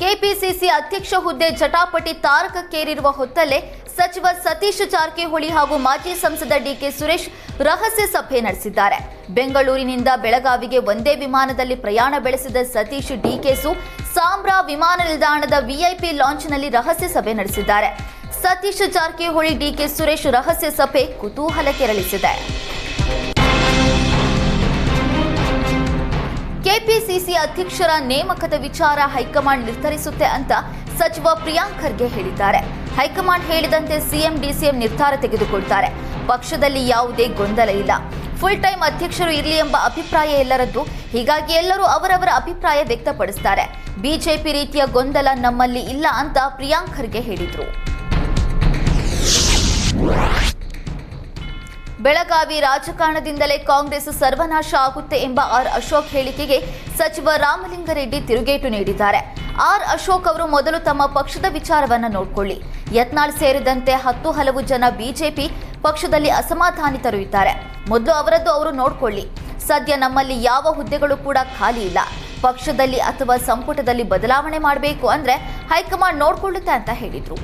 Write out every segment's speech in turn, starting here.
KPCC ಅಧ್ಯಕ್ಷ ಹುದ್ದೆ ಜಟಾಪಟಿ ತಾರಕಕ್ಕೇರಿರುವ ಹೊತ್ತಲ್ಲೇ ಸಚಿವ ಸತೀಶ್ ಜಾರಕಿಹೊಳಿ ಹಾಗೂ ಮಾಜಿ ಸಂಸದ ಡಿಕೆ ಸುರೇಶ್ ರಹಸ್ಯ ಸಭೆ ನಡೆಸಿದ್ದಾರೆ. ಬೆಂಗಳೂರಿನಿಂದ ಬೆಳಗಾವಿಗೆ ಒಂದೇ ವಿಮಾನದಲ್ಲಿ ಪ್ರಯಾಣ ಬೆಳೆಸಿದ ಸತೀಶ್ ಡಿಕೆಸು ಸಾಂಬ್ರಾ ವಿಮಾನ ನಿಲ್ದಾಣದ ವಿಐಪಿ ಲಾಂಚ್ನಲ್ಲಿ ರಹಸ್ಯ ಸಭೆ ನಡೆಸಿದ್ದಾರೆ. ಸತೀಶ್ ಜಾರಕಿಹೊಳಿ, ಡಿಕೆ ಸುರೇಶ್ ರಹಸ್ಯ ಸಭೆ ಕುತೂಹಲ ಕೆರಳಿಸಿದೆ ಕೆಪಿಸಿಸಿ ಅಧ್ಯಕ್ಷರ ನೇಮಕದ ವಿಚಾರ ಹೈಕಮಾಂಡ್ ನಿರ್ಧರಿಸುತ್ತೆ ಅಂತ ಸಚಿವ ಪ್ರಿಯಾಂಕ್ ಖರ್ಗೆ ಹೇಳಿದ್ದಾರೆ. ಹೈಕಮಾಂಡ್ ಹೇಳಿದಂತೆ ಸಿಎಂ, ಡಿಸಿಎಂ ನಿರ್ಧಾರ ತೆಗೆದುಕೊಳ್ತಾರೆ. ಪಕ್ಷದಲ್ಲಿ ಯಾವುದೇ ಗೊಂದಲ ಇಲ್ಲ. ಫುಲ್ ಟೈಮ್ ಅಧ್ಯಕ್ಷರು ಇರಲಿ ಎಂಬ ಅಭಿಪ್ರಾಯ ಎಲ್ಲರದ್ದು. ಹೀಗಾಗಿ ಎಲ್ಲರೂ ಅವರವರ ಅಭಿಪ್ರಾಯ ವ್ಯಕ್ತಪಡಿಸ್ತಾರೆ. ಬಿಜೆಪಿ ರೀತಿಯ ಗೊಂದಲ ನಮ್ಮಲ್ಲಿ ಇಲ್ಲ ಅಂತ ಪ್ರಿಯಾಂಕ್ ಖರ್ಗೆ ಹೇಳಿದ್ರು. ಬೆಳಗಾವಿ ರಾಜಕಾರಣದಿಂದಲೇ ಕಾಂಗ್ರೆಸ್ ಸರ್ವನಾಶ ಆಗುತ್ತೆ ಎಂಬ ಆರ್ ಅಶೋಕ್ ಹೇಳಿಕೆಗೆ ಸಚಿವ ರಾಮಲಿಂಗರೆಡ್ಡಿ ತಿರುಗೇಟು ನೀಡಿದ್ದಾರೆ. ಆರ್ ಅಶೋಕ್ ಅವರು ಮೊದಲು ತಮ್ಮ ಪಕ್ಷದ ವಿಚಾರವನ್ನ ನೋಡಿಕೊಳ್ಳಿ. ಯತ್ನಾಳ್ ಸೇರಿದಂತೆ ಹತ್ತು ಹಲವು ಜನ ಬಿಜೆಪಿ ಪಕ್ಷದಲ್ಲಿ ಅಸಮಾಧಾನಿತರು ಇದ್ದಾರೆ ಮೊದಲು ಅವರದ್ದು ಅವರು ನೋಡ್ಕೊಳ್ಳಿ. ಸದ್ಯ ನಮ್ಮಲ್ಲಿ ಯಾವ ಹುದ್ದೆಗಳು ಕೂಡ ಖಾಲಿ ಇಲ್ಲ. ಪಕ್ಷದಲ್ಲಿ ಅಥವಾ ಸಂಪುಟದಲ್ಲಿ ಬದಲಾವಣೆ ಮಾಡಬೇಕು ಅಂದ್ರೆ ಹೈಕಮಾಂಡ್ ನೋಡ್ಕೊಳ್ಳುತ್ತೆ ಅಂತ ಹೇಳಿದ್ರು.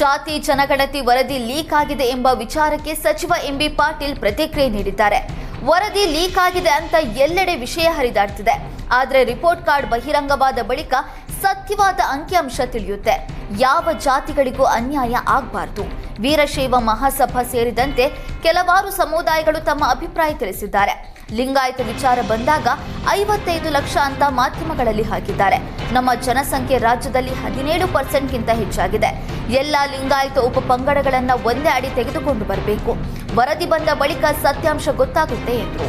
ಜಾತಿ ಜನಗಣತಿ ವರದಿ ಲೀಕ್ ಆಗಿದೆ ಎಂಬ ವಿಚಾರಕ್ಕೆ ಸಚಿವ ಎಂಬಿ ಪಾಟೀಲ್ ಪ್ರತಿಕ್ರಿಯೆ ನೀಡಿದ್ದಾರೆ. ವರದಿ ಲೀಕ್ ಆಗಿದೆ ಅಂತ ಎಲ್ಲೆಡೆ ವಿಷಯ ಹರಿದಾಡ್ತಿದೆ. ಆದರೆ ರಿಪೋರ್ಟ್ ಕಾರ್ಡ್ ಬಹಿರಂಗವಾದ ಬಳಿಕ ಸತ್ಯವಾದ ಅಂಕಿಅಂಶ ತಿಳಿಯುತ್ತೆ. ಯಾವ ಜಾತಿಗಳಿಗೂ ಅನ್ಯಾಯ ಆಗಬಾರದು. ವೀರಶೈವ ಮಹಾಸಭಾ ಸೇರಿದಂತೆ ಕೆಲವಾರು ಸಮುದಾಯಗಳು ತಮ್ಮ ಅಭಿಪ್ರಾಯ ತಿಳಿಸಿದ್ದಾರೆ. ಲಿಂಗಾಯತ ವಿಚಾರ ಬಂದಾಗ ಐವತ್ತೈದು ಲಕ್ಷ ಅಂತ ಮಾಧ್ಯಮಗಳಲ್ಲಿ ಹಾಕಿದ್ದಾರೆ. ನಮ್ಮ ಜನಸಂಖ್ಯೆ ರಾಜ್ಯದಲ್ಲಿ ಹದಿನೇಳು ಪರ್ಸೆಂಟ್ಗಿಂತ ಹೆಚ್ಚಾಗಿದೆ. ಎಲ್ಲ ಲಿಂಗಾಯತ ಉಪಪಂಗಡಗಳನ್ನ ಒಂದೇ ಅಡಿ ತೆಗೆದುಕೊಂಡು ಬರಬೇಕು. ವರದಿ ಬಂದ ಬಳಿಕ ಸತ್ಯಾಂಶ ಗೊತ್ತಾಗುತ್ತೆ ಎಂದರು.